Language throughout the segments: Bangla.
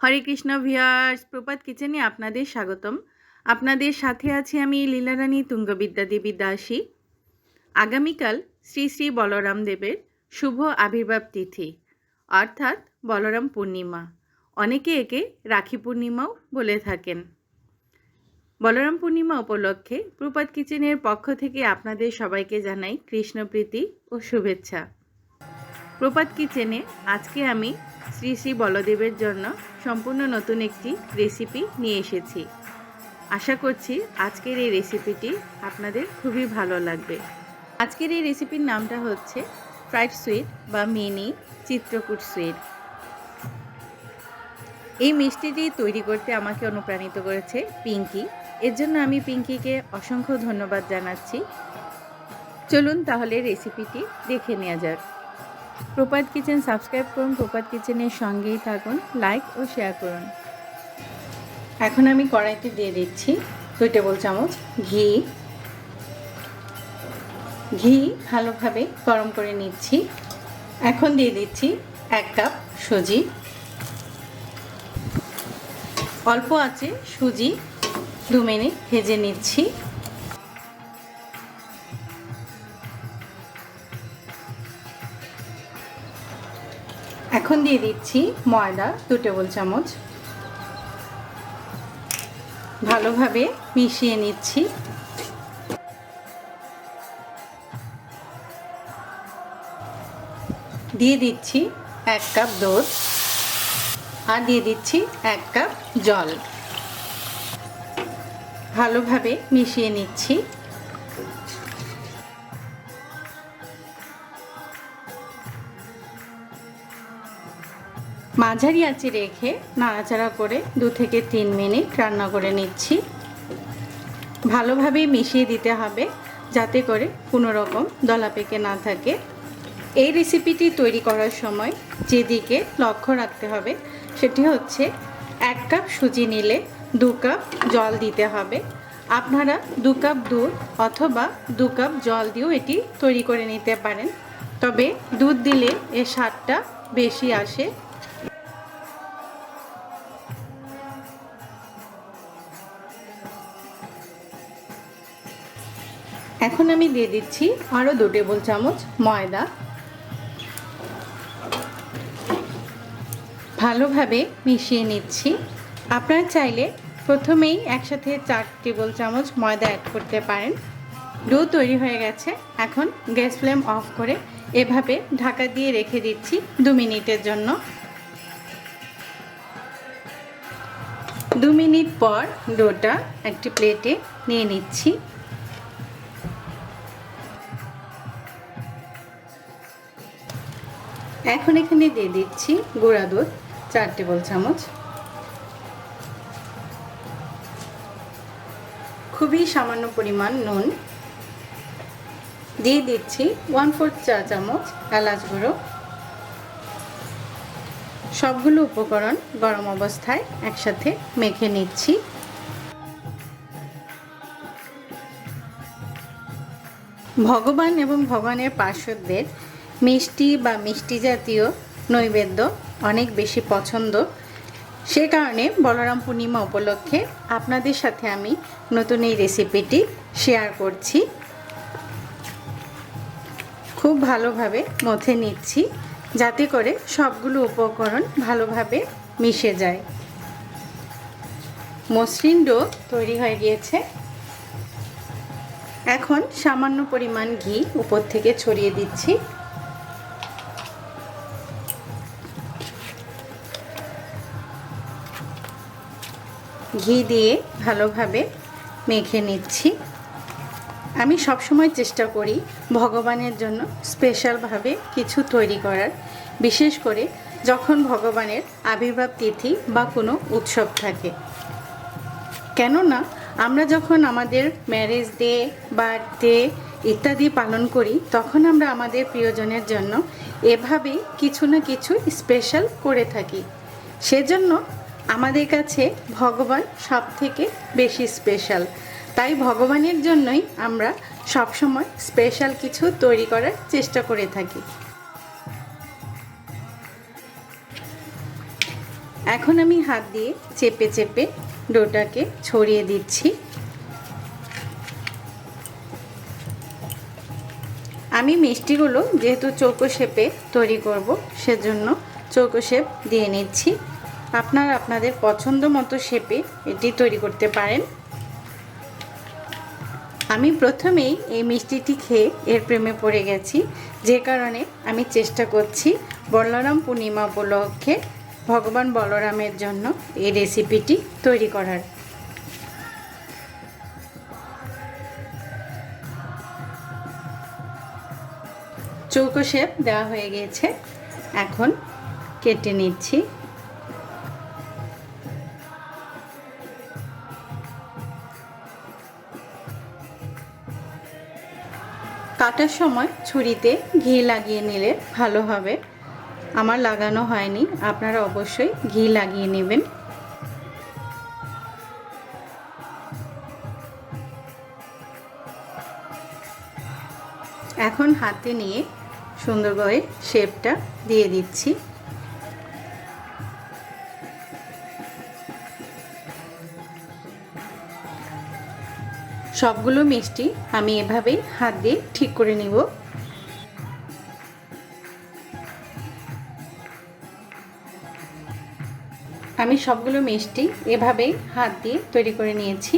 হরে কৃষ্ণ ভিয়ার্স প্রপাত কিচেনে আপনাদের স্বাগতম। আপনাদের সাথে আছি আমি লীলারানী তুঙ্গবিদ্যা দেবী দাসী। আগামীকাল শ্রী শ্রী বলরাম দেবের শুভ আবির্ভাব তিথি, অর্থাৎ বলরাম পূর্ণিমা। অনেকে একে রাখি পূর্ণিমাও বলে থাকেন। বলরাম পূর্ণিমা উপলক্ষে প্রপাত কিচেনের পক্ষ থেকে আপনাদের সবাইকে জানাই কৃষ্ণপ্রীতি ও শুভেচ্ছা। প্রপাত কিচেনে আজকে আমি শ্রী শ্রী বলদেবের জন্য সম্পূর্ণ নতুন একটি রেসিপি নিয়ে এসেছি। আশা করছি আজকের এই রেসিপিটি আপনাদের খুবই ভালো লাগবে। আজকের এই রেসিপির নামটা হচ্ছে ফ্রাইড সুইট বা মিনি চিত্রকূট সুইট এই মিষ্টিটি তৈরি করতে আমাকে অনুপ্রাণিত করেছে পিঙ্কি। এর জন্য আমি পিঙ্কিকে অসংখ্য ধন্যবাদ জানাচ্ছি। চলুন তাহলে রেসিপিটি দেখে নেওয়া যাক। প্রপাত কিচেন সাবস্ক্রাইব করুন, প্রপাত কিচেনের সঙ্গেই থাকুন, লাইক ও শেয়ার করুন। এখন আমি কড়াইতে দিয়ে দিচ্ছি দুই টেবিল চামচ ঘি। ঘি ভালোভাবে গরম করে নিচ্ছি। এখন দিয়ে দিচ্ছি এক কাপ সুজি। অল্প আছে সুজি, দু মিনিট ভেজে নিচ্ছি। এখন দিয়ে দিচ্ছি ময়দা, দু টেবিল চামচ। ভালোভাবে মিশিয়ে নিচ্ছি। দিয়ে দিচ্ছি এক কাপ দুধ আর দিয়ে দিচ্ছি এক কাপ জল। ভালোভাবে মিশিয়ে নিচ্ছি। মাঝারি আঁচে রেখে নাড়াচাড়া করে দু থেকে তিন মিনিট রান্না করে নিচ্ছি। ভালোভাবে মিশিয়ে দিতে হবে যাতে করে কোনো রকম দলা পেকে না থাকে। এই রেসিপিটি তৈরি করার সময় যেদিকে লক্ষ্য রাখতে হবে সেটি হচ্ছে এক কাপ সুজি নিলে দু কাপ জল দিতে হবে। আপনারা দু কাপ দুধ অথবা দু কাপ জল দিয়েও এটি তৈরি করে নিতে পারেন। তবে দুধ দিলে এর স্বাদটা বেশি আসে এখন আমি দিয়ে দিচ্ছি আরও দু টেবিল চামচ ময়দা। ভালোভাবে মিশিয়ে নিচ্ছি। আপনারা চাইলে প্রথমেই একসাথে চার টেবিল চামচ ময়দা অ্যাড করতে পারেন। ডো তৈরি হয়ে গেছে। এখন গ্যাস ফ্লেম অফ করে এভাবে ঢাকা দিয়ে রেখে দিচ্ছি দু মিনিটের জন্য। দু মিনিট পর ডোটা একটি প্লেটে নিয়ে নিচ্ছি। এখন এখানে দিয়ে দিচ্ছি গুঁড়া দুধ, চার টেবিল চামচ। খুবই সামান্য পরিমাণ নুন। দিয়ে দিচ্ছি ওয়ান ফোর্থ চা চামচ এলাচ গুঁড়ো। সবগুলো উপকরণ গরম অবস্থায় একসাথে মেখে নিচ্ছি। ভগবান এবং ভগবানের পার্শ্বদের মিষ্টি বা মিষ্টি জাতীয় নৈবেদ্য অনেক বেশি পছন্দ। সে কারণে বলরাম পূর্ণিমা উপলক্ষে আপনাদের সাথে আমি নতুন এই রেসিপিটি শেয়ার করছি। খুব ভালোভাবে মথে নিচ্ছি যাতে করে সবগুলো উপকরণ ভালোভাবে মিশে যায়। মসৃণ ডো তৈরি হয়ে গিয়েছে। এখন সামান্য পরিমাণ ঘি উপর থেকে ছড়িয়ে দিচ্ছি। ঘি দিয়ে ভালোভাবে মেখে নিচ্ছি। আমি সবসময় চেষ্টা করি ভগবানের জন্য স্পেশালভাবে কিছু তৈরি করার। বিশেষ করে যখন ভগবানের আবির্ভাব তিথি বা কোনো উৎসব থাকে। কেননা, আমরা যখন আমাদের ম্যারেজ ডে বার্থডে ইত্যাদি পালন করি, তখন আমরা আমাদের প্রিয়জনের জন্য এভাবেই কিছু না কিছু স্পেশাল করে থাকি। সেজন্য আমাদের কাছে ভগবান সব থেকে বেশি স্পেশাল তাই ভগবানের জন্যই আমরা সবসময় স্পেশাল কিছু তৈরি করার চেষ্টা করে থাকি। এখন আমি হাত দিয়ে চেপে চেপে ডোটাকে ছড়িয়ে দিচ্ছি। আমি মিষ্টিগুলো যেহেতু চৌকো শেপে তৈরি করব, সেজন্য চৌকো শেপ দিয়ে নিচ্ছি। আপনারা আপনাদের পছন্দ মতো শেপে এটি তৈরি করতে পারেন। আমি প্রথমেই এই মিষ্টিটি খেয়ে এর প্রেমে পড়ে গেছি। যে কারণে আমি চেষ্টা করছি বলরাম পূর্ণিমা উপলক্ষে ভগবান বলরামের জন্য এই রেসিপিটি তৈরি করার। চৌকো শেপ দেওয়া হয়ে গিয়েছে এখন কেটে নিচ্ছি। কাটার সময় ছুরিতে ঘি লাগিয়ে নিলে ভালো হবে। আমার লাগানো হয়নি, আপনারা অবশ্যই ঘি লাগিয়ে নেবেন। এখন হাতে নিয়ে সুন্দর করে শেপটা দিয়ে দিচ্ছি। সবগুলো মিষ্টি আমি এভাবেই হাত দিয়ে ঠিক করে নেব। আমি সবগুলো মিষ্টি এভাবেই হাত দিয়ে তৈরি করে নিয়েছি।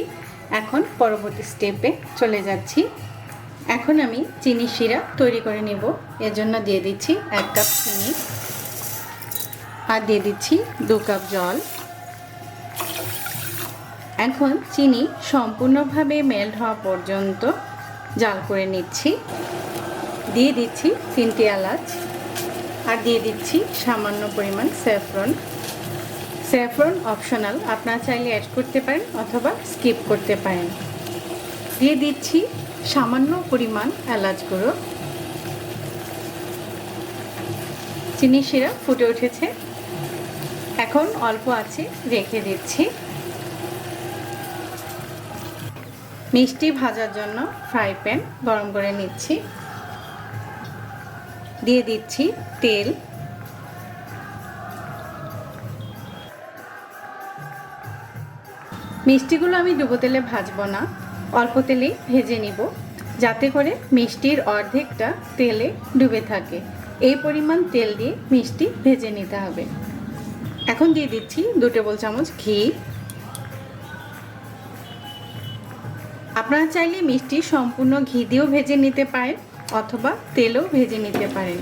এখন পরবর্তী স্টেপে চলে যাচ্ছি। এখন আমি চিনি শিরা তৈরি করে নেব। এর জন্য দিয়ে দিচ্ছি এক কাপ চিনি। আর দিয়ে দিচ্ছি দু কাপ জল। এখন চিনি সম্পূর্ণভাবে মেল্ট হওয়া পর্যন্ত জাল করে নিচ্ছি। দিয়ে দিচ্ছি তিনটি এলাচ আর দিয়ে দিচ্ছি সামান্য পরিমাণ স্যাফরন স্যাফরন অপশনাল আপনারা চাইলে অ্যাড করতে পারেন অথবা স্কিপ করতে পারেন। দিয়ে দিচ্ছি সামান্য পরিমাণ এলাচ গুঁড়ো। চিনি শিরা ফুটে উঠেছে। এখন অল্প আছে রেখে দিচ্ছি। মিষ্টি ভাজার জন্য ফ্রাই প্যান গরম করে নিচ্ছি। দিয়ে দিচ্ছি তেল। মিষ্টিগুলো আমি ডুবো তেলে ভাজবো না, অল্প তেলেই ভেজে নিব, যাতে করে মিষ্টির অর্ধেকটা তেলে ডুবে থাকে। এই পরিমাণ তেল দিয়ে মিষ্টি ভেজে নিতে হবে। এখন দিয়ে দিচ্ছি দু টেবিল চামচ ঘি। আপনারা চাইলে মিষ্টি সম্পূর্ণ ঘি দিয়েও ভেজে নিতে পারেন অথবা তেলও ভেজে নিতে পারেন।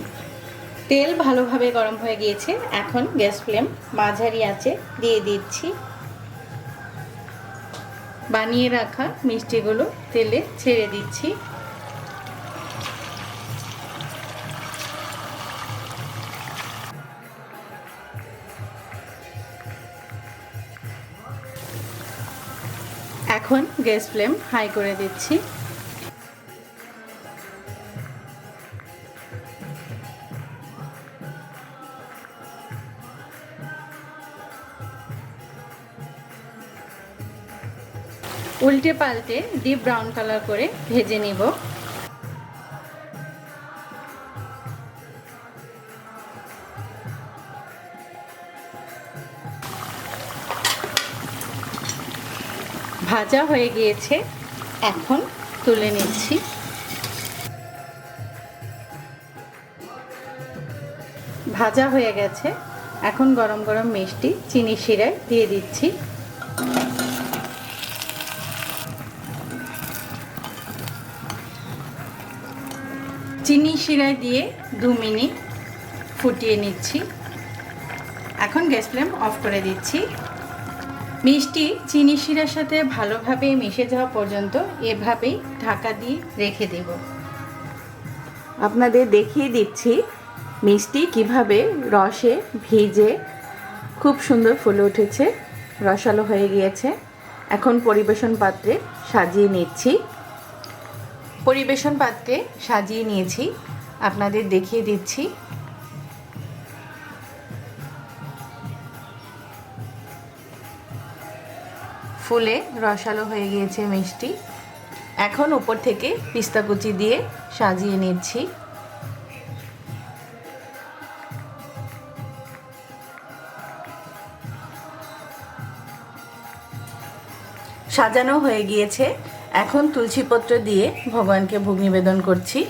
তেল ভালোভাবে গরম হয়ে গিয়েছে। এখন গ্যাস ফ্লেম মাঝারি আছে দিয়ে দিচ্ছি। বানিয়ে রাখা মিষ্টিগুলো তেলে ছেড়ে দিচ্ছি। গ্যাস ফ্লেম হাই করে দিচ্ছি। উল্টে পাল্টে ডিপ ব্রাউন কালার করে ভেজে নিব। ভাজা হয়ে গিয়েছে। এখন তুলে নিচ্ছি। ভাজা হয়ে গেছে। এখন গরম গরম মিষ্টি, চিনি শিরায় দিয়ে দিচ্ছি। চিনি শিরায় দিয়ে দু মিনিট ফুটিয়ে নিচ্ছি। এখন গ্যাস ফ্লেম অফ করে দিচ্ছি। মিষ্টি চিনি শিরার সাথে ভালোভাবে মিশে যাওয়া পর্যন্ত এভাবেই ঢাকা দিয়ে রেখে দেব। আপনাদের দেখিয়ে দিচ্ছি মিষ্টি কীভাবে রসে ভিজে খুব সুন্দর ফুলে উঠেছে, রসালো হয়ে গিয়েছে। এখন পরিবেশন পাত্রে সাজিয়ে নিচ্ছি। পরিবেশন পাত্রে সাজিয়ে নিয়েছি। আপনাদের দেখিয়ে দিচ্ছি। ফুলে রসালো হয়ে গিয়েছে মিষ্টি। এখন উপর থেকে পিস্তা কুচি দিয়ে সাজিয়ে নিচ্ছি। সাজানো হয়ে গিয়েছে। এখন তুলসীপত্র দিয়ে ভগবানকে ভোগ নিবেদন করছি।